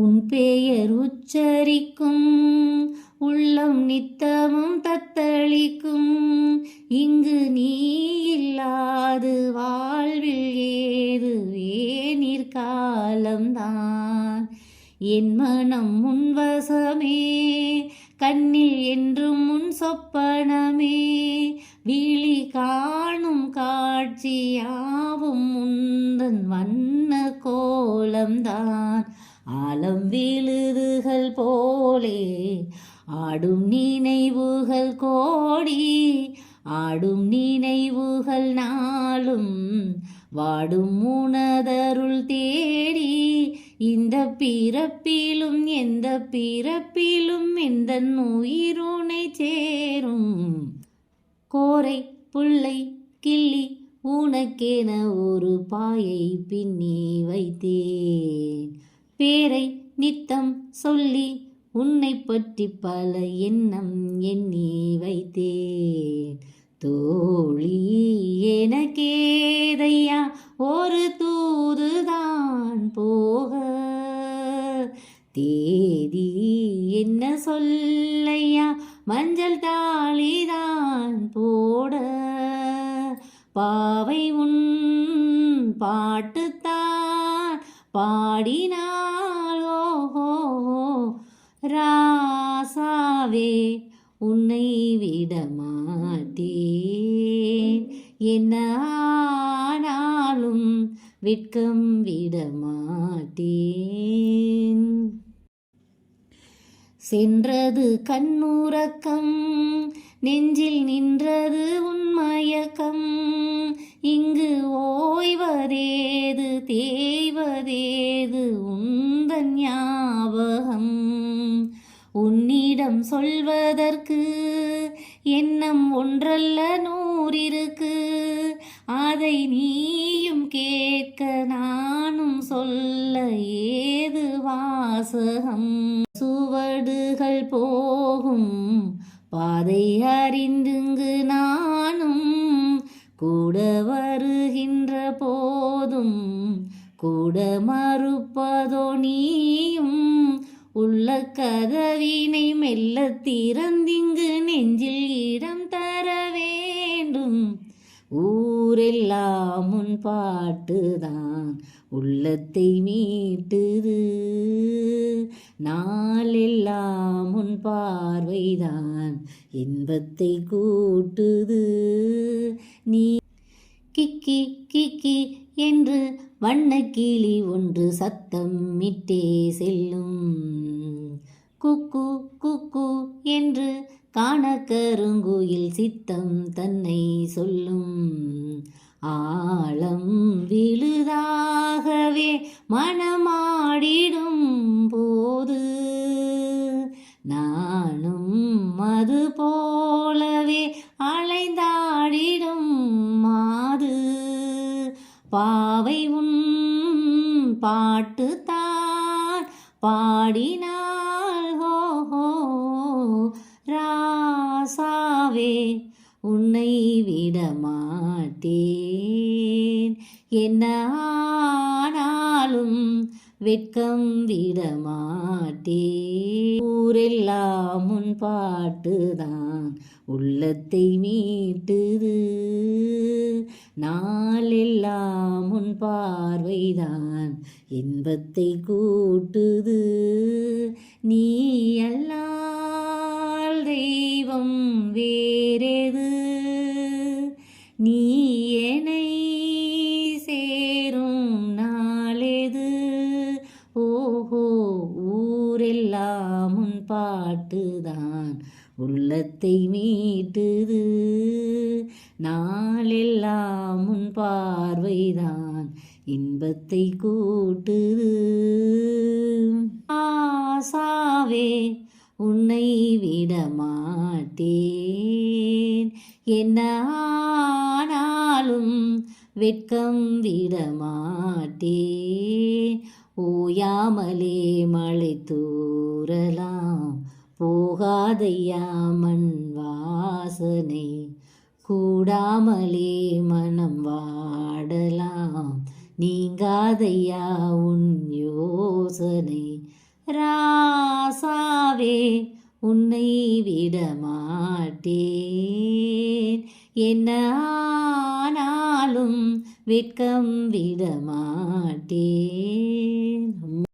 உன் பெயர் உச்சரிக்கும் உள்ளம் நித்தமும் தத்தளிக்கும். இங்கு நீ இல்லாது வாழ்வில் ஏது வேநீர் காலம்தான். என் மனம் முன்வசமே கண்ணில் என்றும் முன் சொப்பனமே. விழி காணும் காட்சியாவும் முந்தன் வண்ண கோலம்தான். ஆலம் விழுதுகள் போலே ஆடும் நினைவுகள் கோடி ஆடும் நினைவுகள் நாளும் வாடும் உணதருள் தேடி இந்த பிறப்பிலும் எந்த பிறப்பிலும் எந்த உயிருனை சேரும். கோரை புள்ளை கிள்ளி உனக்கென ஒரு பாயை பின்னி வைத்தேன். பேரை நித்தம் சொல்லி உன்னை பற்றி பல எண்ணம் எண்ணி வைத்தேன். தோழி எனக்கேதையா? ஒரு தூதுதான் போக. தேதி என்ன சொல்லையா? மஞ்சள் தாளிதான் போட. பாவை உன் பாட்டு பாடினாலோ ராசாவே உன்னை விடமாட்டேன் மாட்டேன். என்ன ஆனாலும் வெட்கம் விட சென்றது கண்ணுறக்கம் நெஞ்சில் நின்றது உன்மயக்கம். இங்கு ஓய்வதேது தேய்வதேது உந்தன் ஞாபகம். உன்னிடம் சொல்வதற்கு எண்ணம் ஒன்றல்ல நூறிருக்கு. அதை நீ போகும். பாதை அறிந்துங்கு நானும் கூட வருகின்ற போதும். கூட மறுப்பதோ நீயும் உள்ள கதவினை மெல்ல திறந்திங்கு நெஞ்சில் இடம் தர வேண்டும். ஊரெல்லாம் உன் பாட்டுதான் உள்ளத்தை மீட்டுது. நாளெல்லாம் பார்வைதான். இன்பத்தை கூட்டுது. நீ கிக்கி கிக்கி என்று வண்ணக்கிளி ஒன்று சத்தம் மிட்டே செல்லும். குக்கு குக்கு என்று காண கருங்குயில் சித்தம் தன்னை சொல்லும். ஆழம் விழுதாகவே மனமாடிடும் போது நானும் அது போலவே அலைந்தாடிடும் மாது. பாவை உன் பாட்டுத்தான் பாடினாள் ஹோ ராசாவே உன்னை விடமாட்டேன். என்ன ஆனாலும் வெட்கம் விடமாட்டேன். ஊரெல்லாம் உன் பாட்டுதான். உள்ளத்தை மீட்டுது. நாளெல்லாம் உன் பார்வைதான். இன்பத்தை கூட்டுது. நீ அல்லால் தெய்வம் வேறெது. நீ ஊரெல்லாம் உன் பாட்டுதான். உள்ளத்தை மீட்டுது. நாளெல்லாம் உன் பார்வைதான். இன்பத்தை கூட்டுது. ஆசாவே உன்னை விட மாட்டேன் என்ன ஆனாலும் வெட்கம் விட மாட்டேன் ஓயாமலே மழை தூரலாம் போகாதையா மண் வாசனை கூடாமலே மனம் வாடலாம் நீங்காதையா உன் யோசனை ராசாவே உன்னை விடமாட்டேன் என்ன ஆனாலும் வெட்கம் விடமாட்டேன்.